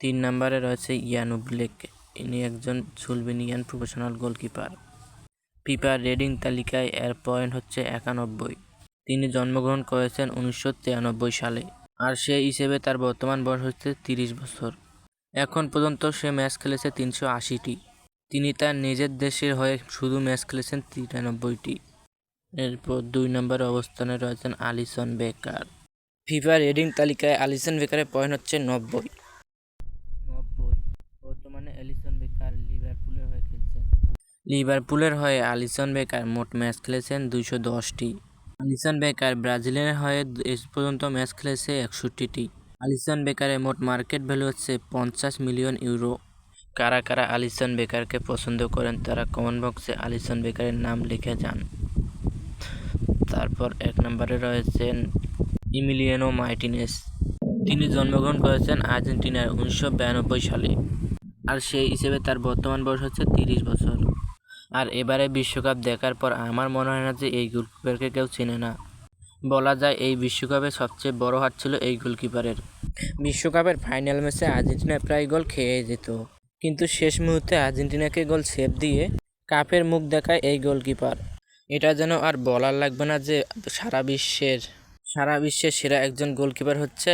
তিন নম্বরে রয়েছে ইয়ান উবলেক ইনি একজন Slovenian professional goalkeeper FIFA rating তালিকায় এর পয়েন্ট হচ্ছে একানব্বই। তিনি জন্মগ্রহণ করেছেন উনিশশো তিরানব্বই সালে, আর সে হিসেবে তার বর্তমান বয়স হচ্ছে তিরিশ বছর। এখন পর্যন্ত সে ম্যাচ খেলেছে তিনশো আশিটি। তিনি তার নিজের দেশের হয়ে শুধু ম্যাচ খেলেছেন তিরানব্বইটি। এরপর দুই নম্বর অবস্থানে রয়েছেন আলিসন বেকার। ফিফা রেডিং তালিকায় আলিসন বেকারের পয়েন্ট হচ্ছে নব্বই। বর্তমানে অ্যালিসন বেকার লিভারপুলের হয়ে খেলছেন। লিভারপুলের হয়ে আলিসন বেকার মোট ম্যাচ খেলেছেন দুইশো দশটি। আলিসন বেকার ব্রাজিলের হয়ে এ পর্যন্ত ম্যাচ খেলেছে একষট্টিটি। আলিসন বেকারের মোট মার্কেট ভ্যালু হচ্ছে পঞ্চাশ মিলিয়ন ইউরো। কারা কারা আলিসন বেকারকে পছন্দ করেন তারা কমেন্ট বক্সে আলিসন বেকারের নাম লিখে যান। তারপর এক নম্বরে রয়েছেন ইমিলিয়ানো মার্টিনেস। তিনি জন্মগ্রহণ করেছেন আর্জেন্টিনার উনিশশো বিরানব্বই সালে। আর সেই হিসেবে তার বর্তমান বয়স হচ্ছে তিরিশ বছর। আর এবারে বিশ্বকাপ দেখার পর আমার মনে হয় না যে এই গোলকিপারকে কেউ চেনে না। বলা যায় এই বিশ্বকাপে সবচেয়ে বড় হাত ছিল এই গোলকিপারের। বিশ্বকাপের ফাইনাল ম্যাচে আর্জেন্টিনা প্রায় গোল খেয়ে যেত। কিন্তু শেষ মুহূর্তে আর্জেন্টিনাকে গোল সেভ দিয়ে কাপের মুখ দেখায় এই গোলকিপার। এটা যেন আর বলার লাগবে না যে সারা বিশ্বের সারা বিশ্বের সেরা একজন গোলকিপার হচ্ছে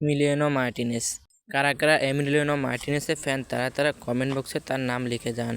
মিলিয়ানো মার্টিনেস। কারা কারা এমিলিয়ানো মার্টিনেসের ফ্যান তারা তারা কমেন্ট বক্সে তার নাম লিখে যান।